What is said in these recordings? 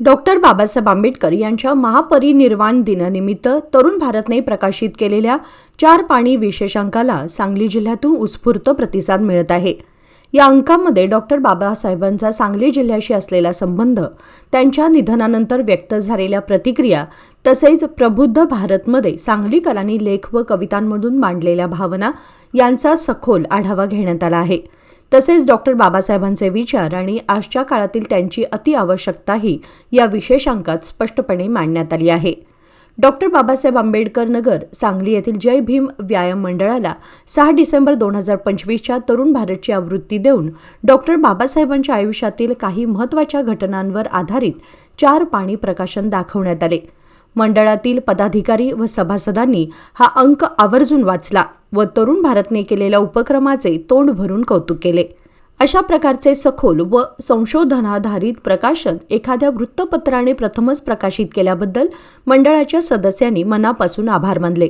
Doctor Babasaheb Ambedkar यांच्या महापरिनिर्वाण दिनानिमित्त तरुण भारतने प्रकाशित केलेल्या चार पाणी विशेषांकाला सांगली जिल्ह्यातून उत्स्फूर्त प्रतिसाद मिळत आहे. या अंकामध्ये डॉक्टर बाबासाहेबांचा सांगली जिल्ह्याशी असलेला संबंध त्यांच्या निधनानंतर व्यक्त झालेल्या प्रतिक्रिया तसेच प्रबुद्ध भारतमध्ये सांगलीकरांनी लेख व कवितांमधून मांडलेल्या भावना यांचा सखोल आढावा घेण्यात आला आहे. तसेच डॉक्टर बाबासाहेबांचे विचार आणि आजच्या काळातील त्यांची अतिआवश्यकताही या विशेषांकात स्पष्टपणे मांडण्यात आली आहे. डॉक्टर बाबासाहेब आंबेडकर नगर सांगली येथील जय भीम व्यायाम मंडळाला सहा डिसेंबर दोन हजार पंचवीसच्या तरुण भारतची आवृत्ती देऊन डॉक्टर बाबासाहेबांच्या आयुष्यातील काही महत्त्वाच्या घटनांवर आधारित चार पाणी प्रकाशन दाखवण्यात आले. मंडळातील पदाधिकारी व सभासदांनी हा अंक आवर्जून वाचला. व तरुण भारतने केलेल्या उपक्रमाचे तोंड भरून कौतुक केले. अशा प्रकारचे सखोल व संशोधनाधारित प्रकाशन एखाद्या वृत्तपत्राने प्रथमच प्रकाशित केल्याबद्दल मंडळाच्या सदस्यांनी मनापासून आभार मानले.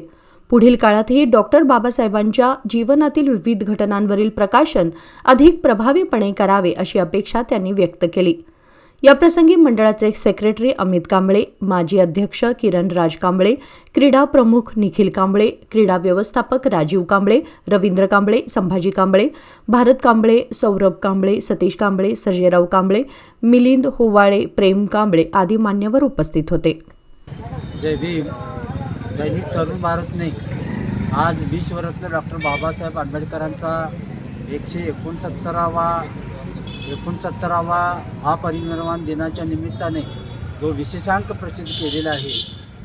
पुढील काळातही डॉक्टर बाबासाहेबांच्या जीवनातील विविध घटनांवरील प्रकाशन अधिक प्रभावीपणे करावे अशी अपेक्षा त्यांनी व्यक्त केली. याप्रसंगी मंडळाचे सेक्रेटरी अमित कांबळे माजी अध्यक्ष किरण राज कांबळे क्रीडा प्रमुख निखिल कांबळे क्रीडा व्यवस्थापक राजीव कांबळे रवींद्र कांबळे संभाजी कांबळे भारत कांबळे सौरभ कांबळे सतीश कांबळे सर्जेराव कांबळे मिलिंद होवाळे प्रेम कांबळे आदी मान्यवर उपस्थित होते. जय भीम. दैनिक तरुण भारतने आज विश्वरत्न डॉक्टर बाबासाहेब आंबेडकरांचा एकशे एकोणसत्तरावा एकोणसत्तरावा महापरिनिर्वाण दिनाच्या निमित्ताने जो विशेषांक प्रसिद्ध केलेला आहे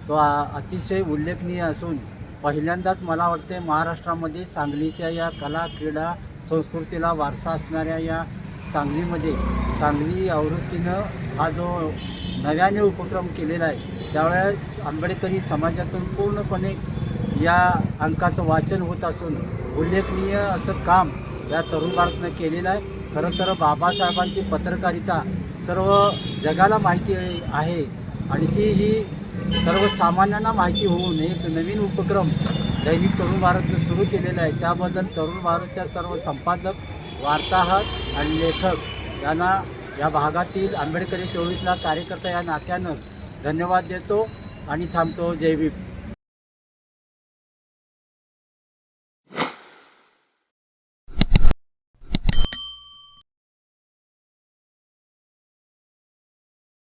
तो अतिशय उल्लेखनीय असून पहिल्यांदाच मला वाटते महाराष्ट्रामध्ये सांगलीच्या या कला क्रीडा संस्कृतीला वारसा असणाऱ्या या सांगलीमध्ये सांगली आवृत्तीनं हा जो नव्याने उपक्रम केलेला आहे त्यावेळेस आंबेडकरी समाजातून पूर्णपणे या अंकाचं वाचन होत असून उल्लेखनीय असं काम या तरुण भारतनं केलेलं आहे. खरं तर बाबासाहेबांची पत्रकारिता सर्व जगाला माहिती आहे आणि ती ही सर्वसामान्यांना माहिती होऊन एक नवीन उपक्रम दैनिक तरुण भारतनं सुरू केलेला आहे. त्याबद्दल तरुण भारतच्या सर्व संपादक वार्ताहर आणि लेखक यांना या भागातील आंबेडकरी चोवीसला कार्यकर्ता या नात्यानं धन्यवाद देतो आणि थांबतो. जय भीम.